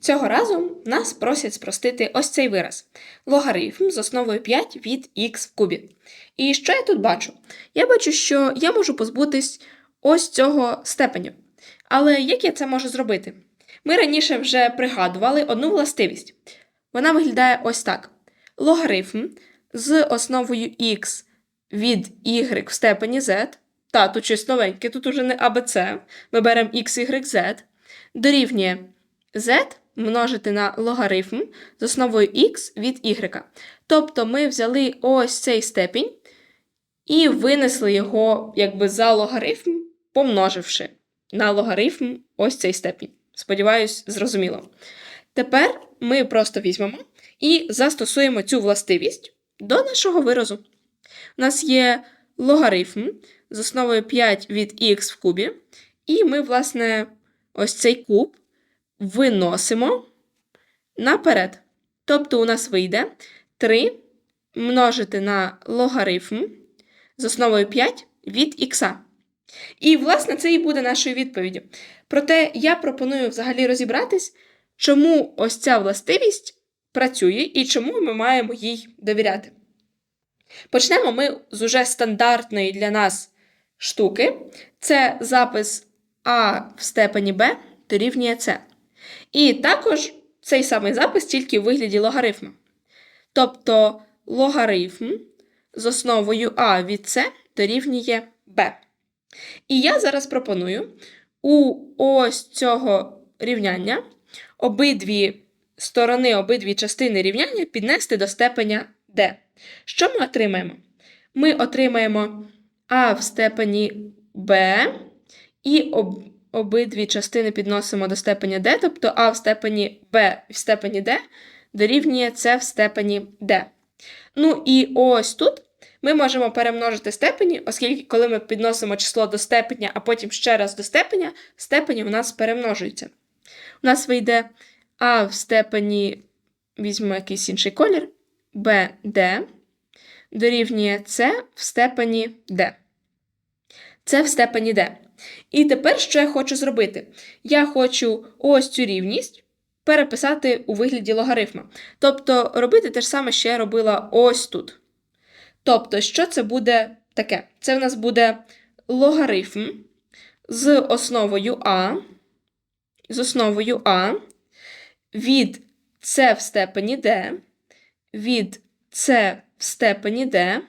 Цього разу нас просять спростити ось цей вираз логарифм з основою 5 від х в кубі. І що я тут бачу? Я бачу, що я можу позбутись ось цього степеню. Але як я це можу зробити? Ми раніше вже пригадували одну властивість. Вона виглядає ось так: логарифм з основою х від y в степені z, та тут щось новеньке, тут уже не ABC, ми беремо x, y, z, дорівнює z множити на логарифм з основою х від y. Тобто ми взяли ось цей степінь і винесли його якби за логарифм, помноживши на логарифм ось цей степінь. Сподіваюсь, зрозуміло. Тепер ми просто візьмемо і застосуємо цю властивість до нашого виразу. У нас є логарифм з основою 5 від х в кубі, і ми, власне, ось цей куб виносимо наперед. Тобто у нас вийде 3 множити на логарифм з основою 5 від х. І, власне, це і буде нашою відповіддю. Проте я пропоную взагалі розібратись, чому ось ця властивість працює і чому ми маємо їй довіряти. Почнемо ми з уже стандартної для нас штуки. Це запис А в степені Б дорівнює С. І також цей самий запис тільки в вигляді логарифму. Тобто логарифм з основою А від С дорівнює Б. І я зараз пропоную у ось цього рівняння обидві сторони, обидві частини рівняння піднести до степеня d. Що ми отримаємо? Ми отримаємо А в степені b, і обидві частини підносимо до степеня d, тобто А в степені b в степені d дорівнює С в степені d. Ну і ось тут ми можемо перемножити степені, оскільки, коли ми підносимо число до степеня, а потім ще раз до степеня, степені у нас перемножуються. У нас вийде А в степені, візьмемо якийсь інший колір, BD дорівнює С в степені D. Це в степені D. І тепер що я хочу зробити? Я хочу ось цю рівність переписати у вигляді логарифма. Тобто робити те ж саме, що я робила ось тут. Тобто, що це буде таке? Це в нас буде логарифм з основою А, з основою А від С в степені D, від С в степені D,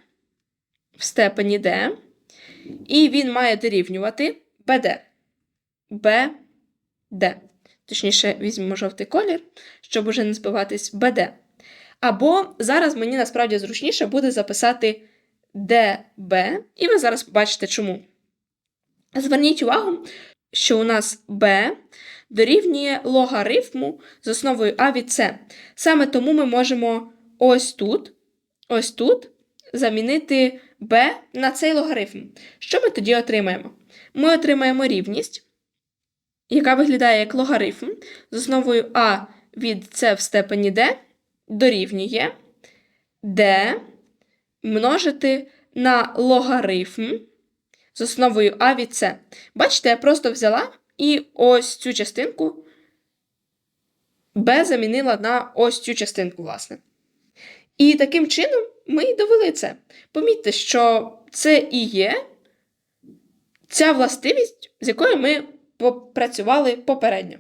в степені D, і він має дорівнювати BD. BD. Точніше, візьмемо жовтий колір, щоб уже не збиватись BD. Або зараз мені насправді зручніше буде записати DB, і ви зараз побачите чому. Зверніть увагу, що у нас B дорівнює логарифму з основою А від С. Саме тому ми можемо ось тут, ось тут замінити B на цей логарифм. Що ми тоді отримаємо? Ми отримаємо рівність, яка виглядає як логарифм з основою А від С в степені D дорівнює D множити на логарифм з основою А від С. Бачите, я просто взяла і ось цю частинку B замінила на ось цю частинку, власне. І таким чином ми і довели це. Помітьте, що це і є ця властивість, з якою ми попрацювали попередньо.